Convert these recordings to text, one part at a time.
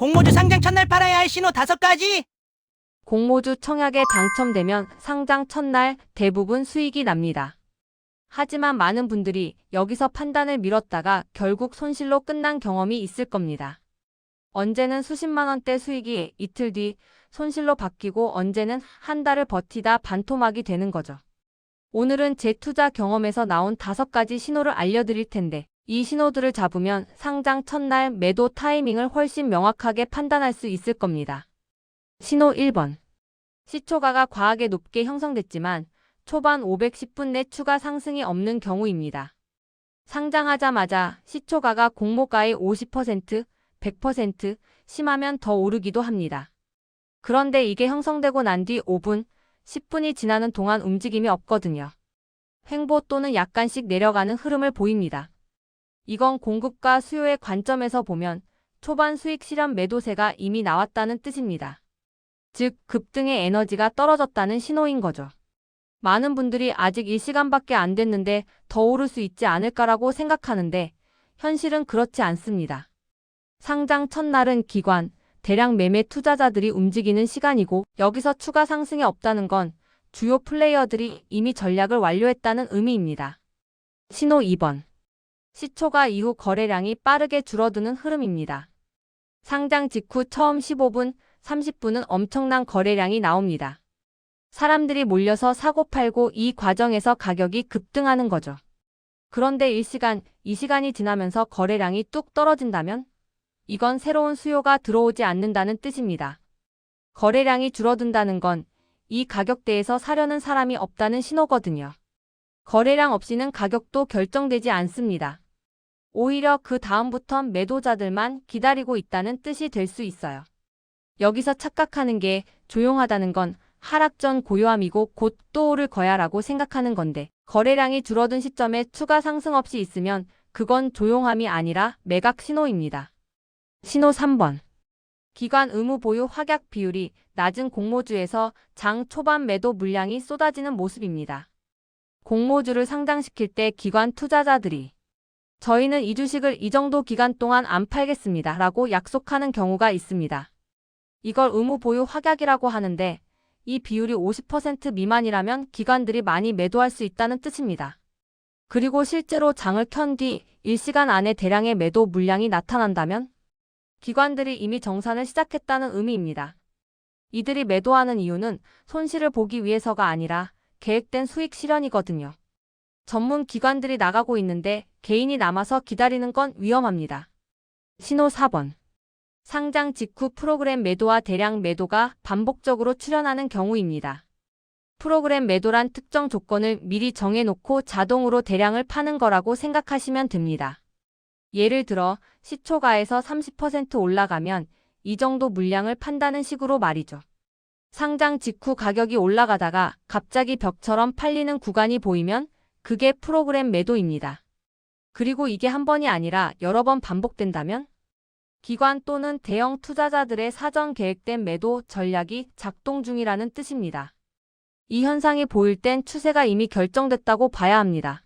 공모주 상장 첫날 팔아야 할 신호 다섯 가지. 공모주 청약에 당첨되면 상장 첫날 대부분 수익이 납니다. 하지만 많은 분들이 여기서 판단을 미뤘다가 결국 손실로 끝난 경험이 있을 겁니다. 언제는 수십만 원대 수익이 이틀 뒤 손실로 바뀌고 언제는 한 달을 버티다 반토막이 되는 거죠. 오늘은 제 투자 경험에서 나온 다섯 가지 신호를 알려드릴 텐데 이 신호들을 잡으면 상장 첫날 매도 타이밍을 훨씬 명확하게 판단할 수 있을 겁니다. 신호 1번. 시초가가 과하게 높게 형성됐지만 초반 510분 내 추가 상승이 없는 경우입니다. 상장하자마자 시초가가 공모가의 50%, 100%, 심하면 더 오르기도 합니다. 그런데 이게 형성되고 난 뒤 5분, 10분이 지나는 동안 움직임이 없거든요. 횡보 또는 약간씩 내려가는 흐름을 보입니다. 이건 공급과 수요의 관점에서 보면 초반 수익 실현 매도세가 이미 나왔다는 뜻입니다. 즉, 급등의 에너지가 떨어졌다는 신호인 거죠. 많은 분들이 아직 1시간밖에 안 됐는데 더 오를 수 있지 않을까라고 생각하는데 현실은 그렇지 않습니다. 상장 첫날은 기관, 대량 매매 투자자들이 움직이는 시간이고 여기서 추가 상승이 없다는 건 주요 플레이어들이 이미 전략을 완료했다는 의미입니다. 신호 2번. 시초가 이후 거래량이 빠르게 줄어드는 흐름입니다. 상장 직후 처음 15분, 30분은 엄청난 거래량이 나옵니다. 사람들이 몰려서 사고 팔고 이 과정에서 가격이 급등하는 거죠. 그런데 1시간, 2시간이 지나면서 거래량이 뚝 떨어진다면 이건 새로운 수요가 들어오지 않는다는 뜻입니다. 거래량이 줄어든다는 건 이 가격대에서 사려는 사람이 없다는 신호거든요. 거래량 없이는 가격도 결정되지 않습니다. 오히려 그 다음부턴 매도자들만 기다리고 있다는 뜻이 될 수 있어요. 여기서 착각하는 게 조용하다는 건 하락 전 고요함이고 곧 또 오를 거야 라고 생각하는 건데 거래량이 줄어든 시점에 추가 상승 없이 있으면 그건 조용함이 아니라 매각 신호입니다. 신호 3번. 기관 의무 보유 확약 비율이 낮은 공모주에서 장 초반 매도 물량이 쏟아지는 모습입니다. 공모주를 상장시킬 때 기관 투자자들이 저희는 이 주식을 이 정도 기간 동안 안 팔겠습니다. 라고 약속하는 경우가 있습니다. 이걸 의무 보유 확약이라고 하는데 이 비율이 50% 미만이라면 기관들이 많이 매도할 수 있다는 뜻입니다. 그리고 실제로 장을 켠 뒤 1시간 안에 대량의 매도 물량이 나타난다면 기관들이 이미 정산을 시작했다는 의미입니다. 이들이 매도하는 이유는 손실을 보기 위해서가 아니라 계획된 수익 실현이거든요. 전문 기관들이 나가고 있는데 개인이 남아서 기다리는 건 위험합니다. 신호 4번. 상장 직후 프로그램 매도와 대량 매도가 반복적으로 출현하는 경우입니다. 프로그램 매도란 특정 조건을 미리 정해놓고 자동으로 대량을 파는 거라고 생각하시면 됩니다. 예를 들어 시초가에서 30% 올라가면 이 정도 물량을 판다는 식으로 말이죠. 상장 직후 가격이 올라가다가 갑자기 벽처럼 팔리는 구간이 보이면 그게 프로그램 매도입니다. 그리고 이게 한 번이 아니라 여러 번 반복된다면 기관 또는 대형 투자자들의 사전 계획된 매도 전략이 작동 중이라는 뜻입니다. 이 현상이 보일 땐 추세가 이미 결정됐다고 봐야 합니다.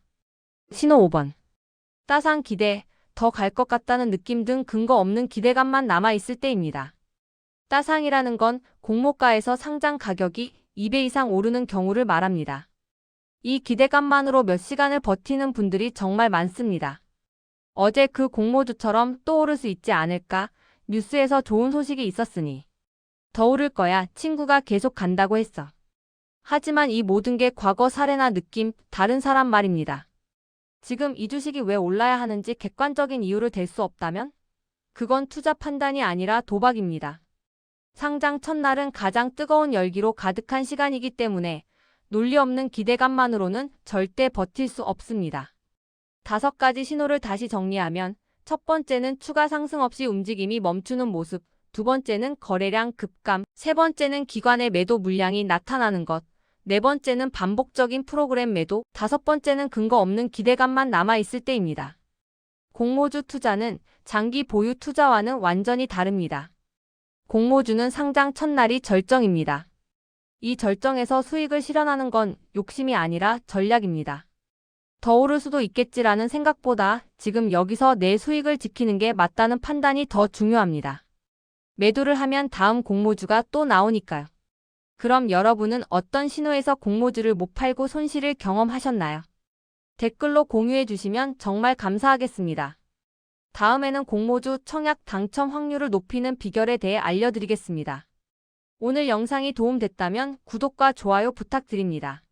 신호 5번. 따상 기대, 더 갈 것 같다는 느낌 등 근거 없는 기대감만 남아있을 때입니다. 따상이라는 건 공모가에서 상장 가격이 2배 이상 오르는 경우를 말합니다. 이 기대감만으로 몇 시간을 버티는 분들이 정말 많습니다. 어제 그 공모주처럼 또 오를 수 있지 않을까? 뉴스에서 좋은 소식이 있었으니. 더 오를 거야. 친구가 계속 간다고 했어. 하지만 이 모든 게 과거 사례나 느낌, 다른 사람 말입니다. 지금 이 주식이 왜 올라야 하는지 객관적인 이유를 댈 수 없다면? 그건 투자 판단이 아니라 도박입니다. 상장 첫날은 가장 뜨거운 열기로 가득한 시간이기 때문에 논리 없는 기대감만으로는 절대 버틸 수 없습니다. 다섯 가지 신호를 다시 정리하면 첫 번째는 추가 상승 없이 움직임이 멈추는 모습, 두 번째는 거래량 급감, 세 번째는 기관의 매도 물량이 나타나는 것, 네 번째는 반복적인 프로그램 매도, 다섯 번째는 근거 없는 기대감만 남아있을 때입니다. 공모주 투자는 장기 보유 투자와는 완전히 다릅니다. 공모주는 상장 첫날이 절정입니다. 이 절정에서 수익을 실현하는 건 욕심이 아니라 전략입니다. 더 오를 수도 있겠지라는 생각보다 지금 여기서 내 수익을 지키는 게 맞다는 판단이 더 중요합니다. 매도를 하면 다음 공모주가 또 나오니까요. 그럼 여러분은 어떤 신호에서 공모주를 못 팔고 손실을 경험하셨나요? 댓글로 공유해 주시면 정말 감사하겠습니다. 다음에는 공모주 청약 당첨 확률을 높이는 비결에 대해 알려드리겠습니다. 오늘 영상이 도움됐다면 구독과 좋아요 부탁드립니다.